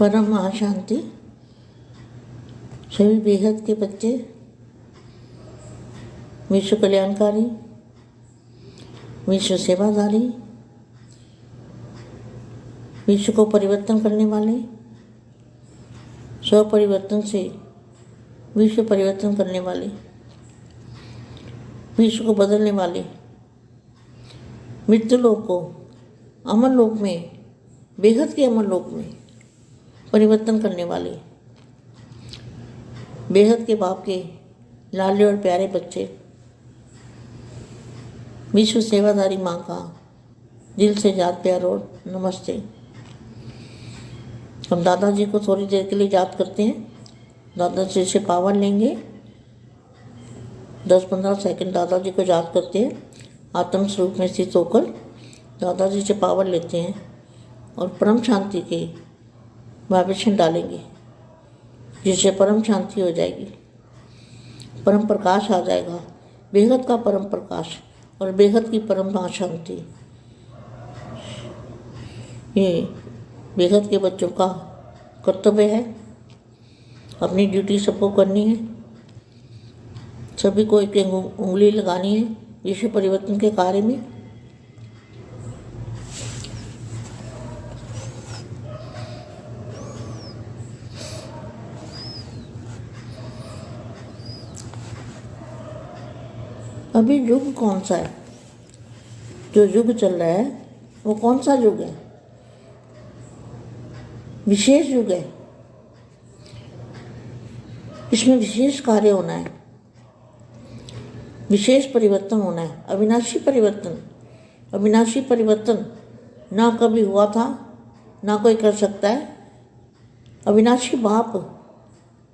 परम महाशांति सभी बेहद के बच्चे, विश्व कल्याणकारी, विश्व सेवादारी विश्व को परिवर्तन करने वाले स्व परिवर्तन से विश्व परिवर्तन करने वाले, विश्व को बदलने वाले, मृत्यु लोक को अमर लोक में, बेहद के अमर लोक में परिवर्तन करने वाले। बेहद के बाप के लाले और प्यारे बच्चे। विश्व सेवाधारी माँ का दिल से याद प्यार और नमस्ते। हम दादाजी को थोड़ी देर के लिए याद करते हैं। दादाजी से पावर लेंगे। दस पंद्रह सेकंड दादाजी को याद करते हैं। आत्म स्वरूप में स्थित होकर दादाजी से पावर लेते हैं। और परम शांति के वाइब्रेशन डालेंगे, जिससे परम शांति हो जाएगी। परम प्रकाश आ जाएगा। बेहद का परम प्रकाश और बेहद की परम शांति ये बेहद के बच्चों का कर्तव्य है। अपनी ड्यूटी सबको करनी है। सभी को एक उंगली लगानी है। विश्व परिवर्तन के कार्य में अभी युग कौन सा है? जो युग चल रहा है, वो कौन सा युग है? विशेष युग है। इसमें विशेष कार्य होना है। विशेष परिवर्तन होना है। अविनाशी परिवर्तन। अविनाशी परिवर्तन ना कभी हुआ था, ना कोई कर सकता है। अविनाशी बाप,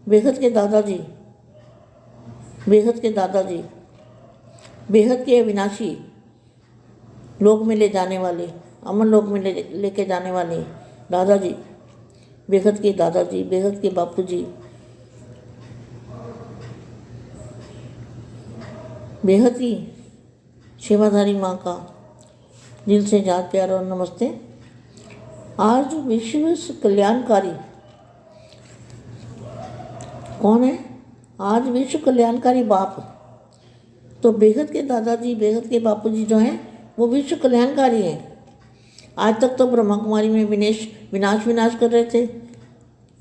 बेहद के दादाजी, बेहद के दादाजी बेहद के अविनाशी लोक में ले जाने वाले, अमन लोक में ले, लेके जाने वाले दादाजी, बेहद के दादाजी, बेहद के बापू जी बेहद ही सेवाधारी माँ का दिल से याद प्यार और नमस्ते। आज विश्व कल्याणकारी कौन है? आज विश्व कल्याणकारी बाप तो बेहद के दादाजी, बेहद के बापूजी जो हैं, वो विश्व कल्याणकारी हैं। आज तक तो ब्रह्मा कुमारी में विनेश, विनाश विनाश कर रहे थे।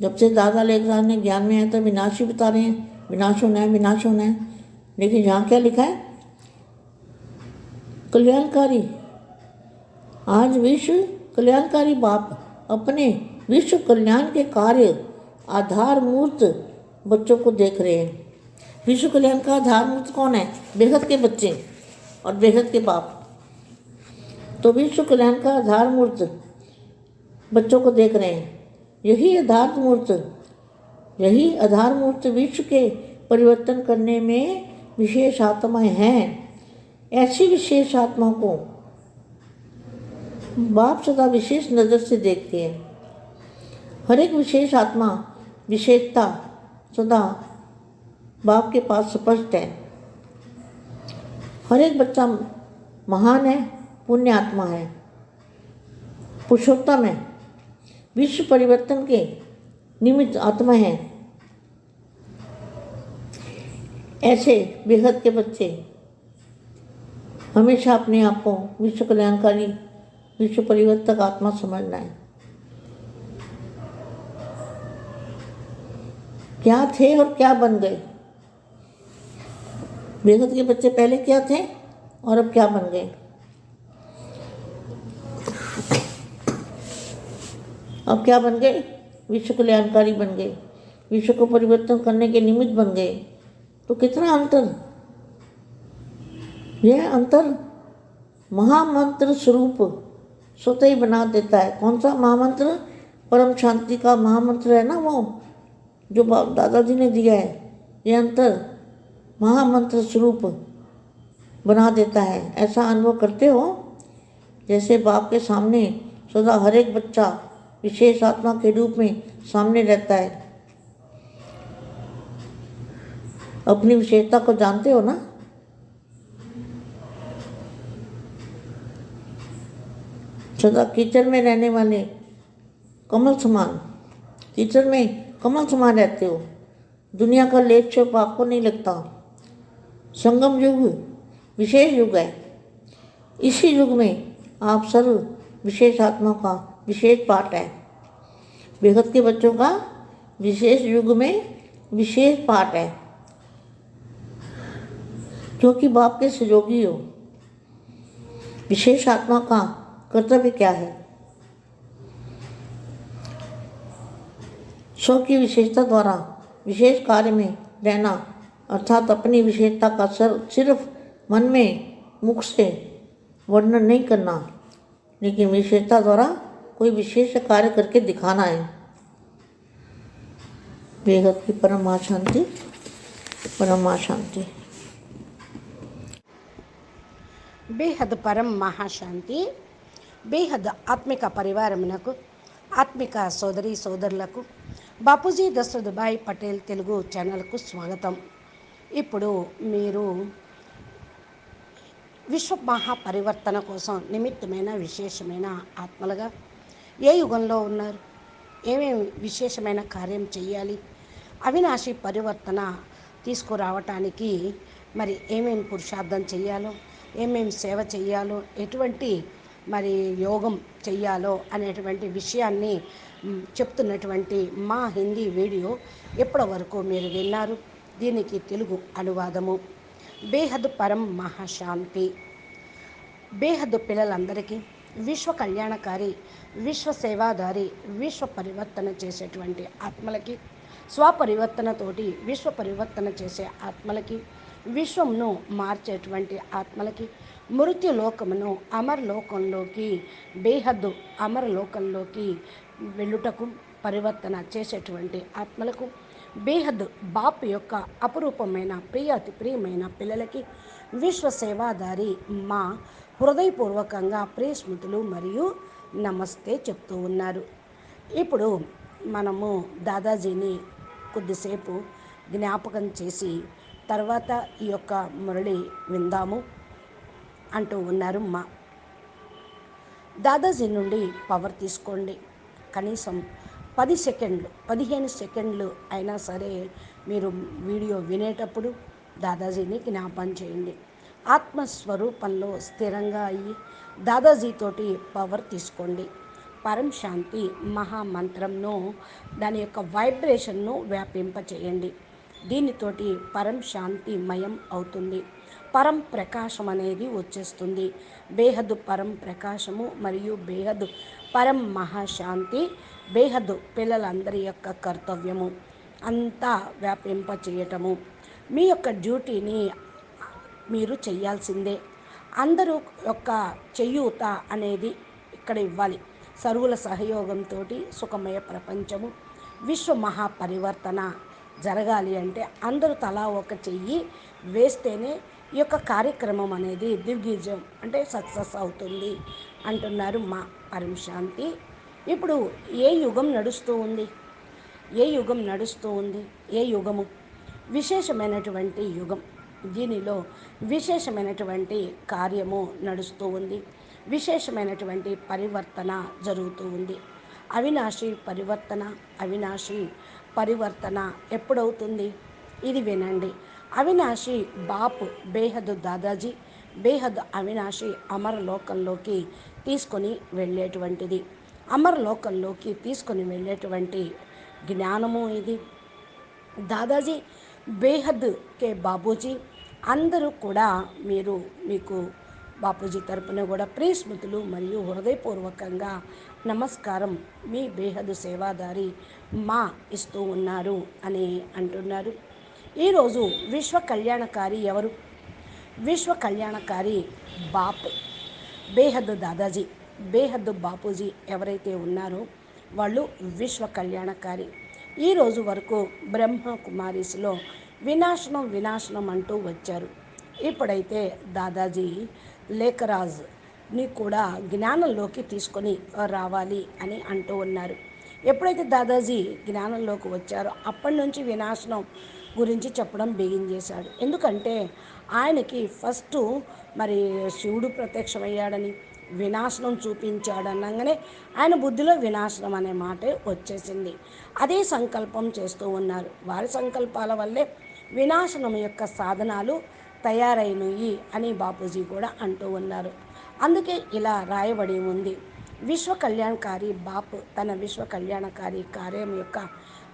जब से दादा लेखराज ने ज्ञान में आया तो विनाश ही बता रहे हैं। विनाश होना है, विनाश होना है। लेकिन यहाँ क्या लिखा है? कल्याणकारी। आज विश्व कल्याणकारी बाप अपने विश्व कल्याण के कार्य, आधार मूर्त बच्चों को देख रहे हैं। विश्व कल्याण का आधार मूर्त कौन है? बेहद के बच्चे और बेहद के बाप। तो विश्व कल्याण का आधार मूर्त बच्चों को देख रहे हैं। यही आधार मूर्त, यही आधार मूर्त विश्व के परिवर्तन करने में विशेष आत्माएँ हैं। ऐसी विशेष आत्मा को बाप सदा विशेष नज़र से देखते हैं। हर एक विशेष आत्मा, विशेषता सदा बाप के पास स्पष्ट है। हर एक बच्चा महान है, पुण्य आत्मा है। पुरुषोत्तम है। विश्व परिवर्तन के निमित्त आत्मा है। ऐसे बेहद के बच्चे हमेशा अपने आप को विश्व कल्याणकारी, विश्व परिवर्तक आत्मा समझना है। क्या थे और क्या बन गए? बेहद के बच्चे पहले क्या थे और अब क्या बन गए? अब क्या बन गए? विश्व कल्याणकारी बन गए। विश्व को परिवर्तन करने के निमित्त बन गए। तो कितना अंतर? यह अंतर महामंत्र स्वरूप स्वतः ही बना देता है। कौन सा महामंत्र? परम शांति का महामंत्र है ना वो, जो दादाजी ने दिया है। ये अंतर महामंत्र स्वरूप बना देता है। ऐसा अनुभव करते हो? जैसे बाप के सामने सदा हर एक बच्चा विशेष आत्मा के रूप में सामने रहता है। अपनी विशेषता को जानते हो ना? सदा कीचड़ में रहने वाले कमल समान, कीचड़ में कमल समान रहते हो। दुनिया का लेप छप आपको नहीं लगता। संगम युग विशेष युग है। इसी युग में आप सर्व विशेष आत्मा का विशेष पाठ है। बेहद के बच्चों का विशेष युग में विशेष पाठ है। क्योंकि बाप के सहयोगी हो। विशेष आत्मा का कर्तव्य क्या है? स्व की विशेषता द्वारा विशेष कार्य में रहना अर्थात अपनी विशेषता का सर सिर्फ मन में मुख से वर्णन नहीं करना लेकिन विशेषता द्वारा कोई विशेष कार्य करके दिखाना है बेहद की परम शांति परम शांति బేహద్ పరం మహాశాంతి బేహద్ ఆత్మిక పరివారమునకు ఆత్మిక సోదరి సోదరులకు బాపూజీ దశరథభాయ్ పటేల్ తెలుగు ఛానల్కు స్వాగతం ఇప్పుడు మీరు విశ్వ మహాపరివర్తన కోసం నిమిత్తమైన విశేషమైన ఆత్మలుగా ఏ యుగంలో ఉన్నారు? ఏమేమి విశేషమైన కార్యం చేయాలి? అవినాశి పరివర్తన తీసుకురావటానికి మరి ఏమేమి పురుషార్థం చేయాలో ఏమేమి సేవ చేయాలో ఎటువంటి మరి యోగం చెయ్యాలో అనేటువంటి విషయాన్ని చెప్తున్నటువంటి మా హిందీ వీడియో ఇప్పటి వరకు మీరు విన్నారు? దీనికి తెలుగు అనువాదము. బేహద్ పరం మహాశాంతి. బేహద్ పిల్లలందరికీ విశ్వ కళ్యాణకారి విశ్వ సేవాదారి విశ్వ పరివర్తన చేసేటువంటి ఆత్మలకి స్వపరివర్తనతోటి విశ్వ పరివర్తన చేసే ఆత్మలకి విశ్వంను మార్చేటువంటి ఆత్మలకి మృత్యులోకమును అమరలోకంలోకి బేహద్దు అమరలోకంలోకి వెళ్ళుటకు పరివర్తన చేసేటువంటి ఆత్మలకు బేహద్ బాప్ యొక్క అపురూపమైన ప్రియ అతి ప్రియమైన పిల్లలకి విశ్వ సేవాదారి మా హృదయపూర్వకంగా ప్రియ స్మృతులు మరియు నమస్తే చెప్తూ ఉన్నారు. ఇప్పుడు మనము దాదాజీని కొద్దిసేపు జ్ఞాపకం చేసి తర్వాత ఈ యొక్క మురళి విందాము అంటూ ఉన్నారు మా. దాదాజీ నుండి పవర్ తీసుకోండి. కనీసం పది సెకండ్లు పదిహేను సెకండ్లు అయినా సరే మీరు వీడియో వినేటప్పుడు దాదాజీని జ్ఞాపం చేయండి. ఆత్మస్వరూపంలో స్థిరంగా అయ్యి దాదాజీతోటి పవర్ తీసుకోండి. పరం శాంతి మహామంత్రంను దాని యొక్క వైబ్రేషన్ను వ్యాపింపచేయండి. దీనితోటి పరం శాంతి మయం అవుతుంది. పరం ప్రకాశం అనేది వచ్చేస్తుంది. బేహద్దు పరం ప్రకాశము మరియు బేహద్దు పరం మహాశాంతి. బేహద్దు పిల్లలందరి యొక్క కర్తవ్యము. అంతా వ్యాపింప చేయటము మీ యొక్క డ్యూటీని మీరు చేయాల్సిందే. అందరూ యొక్క చేయూత అనేది ఇక్కడ ఇవ్వాలి. సరువుల సహయోగంతో సుఖమయ ప్రపంచము. విశ్వ మహాపరివర్తన. జరగాలి అంటే అందరూ తలా ఒక చెయ్యి వేస్తేనే ఈ యొక్క కార్యక్రమం అనేది దిగ్విజయం అంటే సక్సెస్ అవుతుంది అంటున్నారు మా పరమశాంతి ఇప్పుడు ఏ యుగం నడుస్తూ ఉంది? ఏ యుగం నడుస్తూ ఉంది? ఏ యుగము? విశేషమైనటువంటి యుగం. దీనిలో విశేషమైనటువంటి కార్యము నడుస్తూ ఉంది. విశేషమైనటువంటి పరివర్తన జరుగుతూ ఉంది. అవినాశి పరివర్తన అవినాశి పరివర్తన ఎప్పుడవుతుంది? ఇది వినండి. అవినాశి బాపు బేహద్ దాదాజీ బేహద్ అవినాశి అమరలోకంలోకి తీసుకొని వెళ్ళేటువంటిది. అమరలోకంలోకి తీసుకొని వెళ్ళేటువంటి జ్ఞానము ఇది. దాదాజీ బేహద్ కే బాబూజీ అందరూ కూడా మీరు మీకు బాపూజీ తరపున కూడా ప్రియస్మృతులు మరియు హృదయపూర్వకంగా నమస్కారం. మీ బేహద్ సేవాదారి మా ఇస్తూ ఉన్నారు అని అంటున్నారు. ఈరోజు విశ్వ కళ్యాణకారి ఎవరు? విశ్వ కళ్యాణకారి బాప్ బేహద్ దాదాజీ బేహద్దు బాపూజీ ఎవరైతే ఉన్నారో వాళ్ళు విశ్వ కళ్యాణకారి. ఈ రోజు వరకు బ్రహ్మ కుమారీస్లో వినాశనం వినాశనం అంటూ వచ్చారు. ఇప్పుడైతే దాదాజీ లేఖరాజ్ని కూడా జ్ఞానంలోకి తీసుకొని రావాలి అని అంటూ ఉన్నారు. ఎప్పుడైతే దాదాజీ జ్ఞానంలోకి వచ్చారో అప్పటి నుంచి వినాశనం గురించి చెప్పడం బిగించేశాడు ఎందుకంటే ఆయనకి ఫస్ట్ మరి శివుడు ప్రత్యక్షమయ్యాడని వినాశనం చూపించాడు అనగానే ఆయన బుద్ధిలో వినాశనం అనే మాటే వచ్చేసింది. అదే సంకల్పం చేస్తూ ఉన్నారు. వారి సంకల్పాల వల్లే వినాశనం యొక్క సాధనాలు తయారైనవి అని బాపూజీ కూడా అంటూ ఉన్నారు. అందుకే ఇలా రాయబడి ఉంది. విశ్వ కళ్యాణకారి బాపు తన విశ్వ కళ్యాణకారి కార్యం యొక్క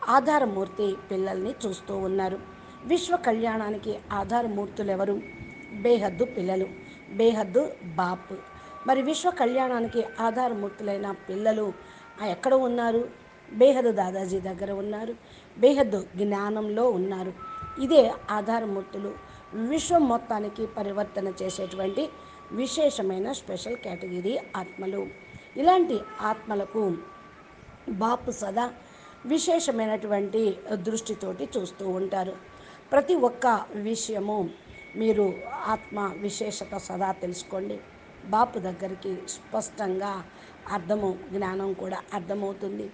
ఆధారమూర్తి పిల్లల్ని చూస్తూ ఉన్నారు. విశ్వ కళ్యాణానికి ఆధారమూర్తులు ఎవరు బేహద్దు పిల్లలు బేహద్దు బాపు. మరి విశ్వ కళ్యాణానికి ఆధారమూర్తులైన పిల్లలు ఎక్కడ ఉన్నారు? బేహద్దు దాదాజీ దగ్గర ఉన్నారు. బేహద్దు జ్ఞానంలో ఉన్నారు. ఇదే ఆధారమూర్తులు విశ్వం మొత్తానికి పరివర్తన చేసేటువంటి విశేషమైన స్పెషల్ కేటగిరీ ఆత్మలు. ఇలాంటి ఆత్మలకు బాపు సదా విశేషమైనటువంటి దృష్టితోటి చూస్తూ ఉంటారు. ప్రతి ఒక్క విషయము మీరు ఆత్మ విశేషత సదా తెలుసుకోండి. బాపు దగ్గరికి స్పష్టంగా అర్థము జ్ఞానం కూడా అర్థమవుతుంది.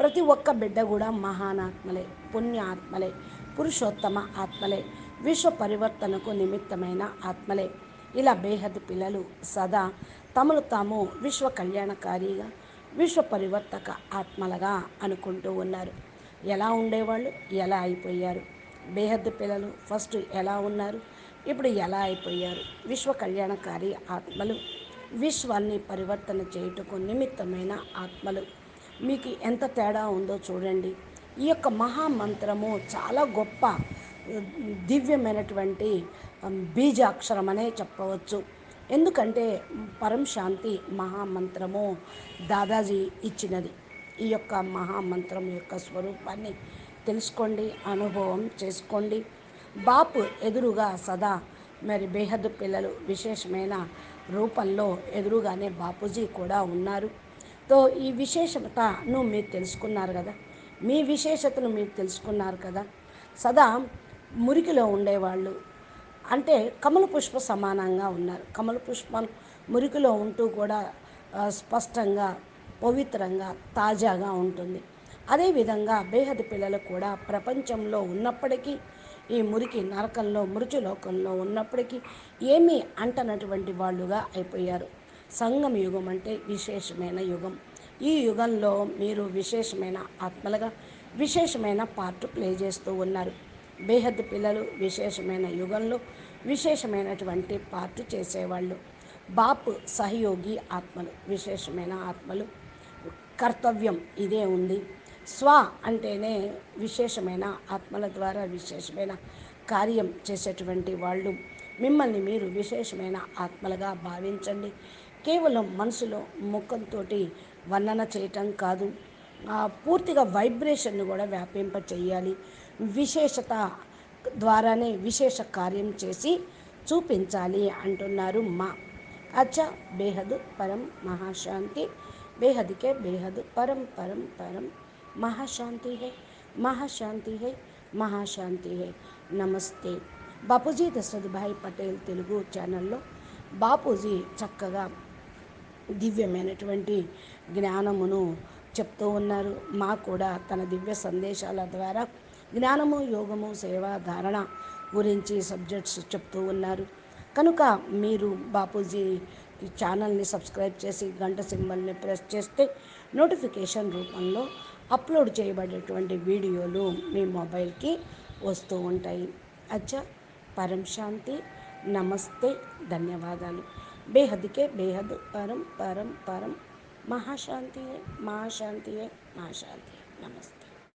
ప్రతి ఒక్క బిడ్డ కూడా మహానాత్మలే పుణ్య ఆత్మలే పురుషోత్తమ ఆత్మలే. విశ్వ పరివర్తనకు నిమిత్తమైన ఆత్మలే. ఇలా బేహద్ పిల్లలు సదా తమను తాము విశ్వ కళ్యాణకారిగా విశ్వ పరివర్తక ఆత్మలుగా అనుకుంటూ ఉన్నారు. ఎలా ఉండేవాళ్ళు? ఎలా అయిపోయారు? బేహద్దు పిల్లలు ఫస్ట్ ఎలా ఉన్నారు? ఇప్పుడు ఎలా అయిపోయారు? విశ్వ కళ్యాణకారి ఆత్మలు విశ్వాన్ని పరివర్తన చేయుటకు నిమిత్తమైన ఆత్మలు. మీకు ఎంత తేడా ఉందో చూడండి. ఈ యొక్క మహామంత్రము చాలా గొప్ప దివ్యమైనటువంటి బీజాక్షరం అనే చెప్పవచ్చు. ఎందుకంటే పరం శాంతి మహామంత్రము దాదాజీ ఇచ్చినది. ఈ యొక్క మహామంత్రం యొక్క స్వరూపాన్ని తెలుసుకోండి అనుభవం చేసుకోండి. బాపు ఎదురుగా సదా మరి బేహద్దు పిల్లలు విశేషమైన రూపంలో ఎదురుగానే బాపూజీ కూడా ఉన్నారు. తో ఈ విశేషతను మీరు తెలుసుకున్నారు కదా? మీ విశేషతను మీరు తెలుసుకున్నారు కదా? సదా మురికిలో ఉండేవాళ్ళు. అంటే కమల పుష్ప సమానంగా ఉన్నారు. కమల పుష్పం మురికిలో ఉంటూ కూడా స్పష్టంగా పవిత్రంగా తాజాగా ఉంటుంది. అదేవిధంగా బేహద పిల్లలు కూడా ప్రపంచంలో ఉన్నప్పటికీ ఈ మురికి నరకంలో మృత్యులోకంలో ఉన్నప్పటికీ ఏమీ అంటనటువంటి వాళ్ళుగా అయిపోయారు. సంగమ యుగం అంటే విశేషమైన యుగం. ఈ యుగంలో మీరు విశేషమైన ఆత్మలుగా విశేషమైన పార్ట్ ప్లే చేస్తూ ఉన్నారు. బేహద్ పిల్లలు విశేషమైన యుగంలో విశేషమైనటువంటి పార్ట్ చేసేవాళ్ళు. బాపు సహయోగి ఆత్మలు విశేషమైన ఆత్మలు. కర్తవ్యం ఇదే ఉంది. స్వ అంటేనే విశేషమైన ఆత్మల ద్వారా విశేషమైన కార్యం చేసేటువంటి వాళ్ళు. మిమ్మల్ని మీరు విశేషమైన ఆత్మలుగా భావించండి. కేవలం మనసులో ముఖంతో వర్ణన చేయటం కాదు. పూర్తిగా వైబ్రేషన్ను కూడా వ్యాపింప చేయాలి విశేషత ద్వారానే విశేష కార్యం చేసి చూపించాలి అంటున్నారు మా. అచ్చ బేహద్ పరం మహాశాంతి. బేహద్కే బేహద్ పరం పరం పరం. మహాశాంతి హే మహాశాంతి హే మహాశాంతి హే. నమస్తే. బాపూజీ దశరథభాయ్ పటేల్ తెలుగు ఛానల్లో బాపూజీ చక్కగా దివ్యమైనటువంటి జ్ఞానమును చెప్తూ ఉన్నారు. మా కూడా తన దివ్య సందేశాల ద్వారా జ్ఞానము యోగము సేవ ధారణ గురించి సబ్జెక్ట్స్ చెప్తూ ఉన్నారు. కనుక మీరు బాపూజీ ఛానల్ని సబ్స్క్రైబ్ చేసి గంట సింబల్ని ప్రెస్ చేస్తే నోటిఫికేషన్ రూపంలో అప్లోడ్ చేయబడేటువంటి వీడియోలు మీ మొబైల్కి వస్తూ ఉంటాయి. అచ్చా పరం శాంతి నమస్తే ధన్యవాదాలు. బేహద్కే బేహద్ పరం పరం పరం మహాశాంతి మహాశాంతియే మహాశాంతియే నమస్తే.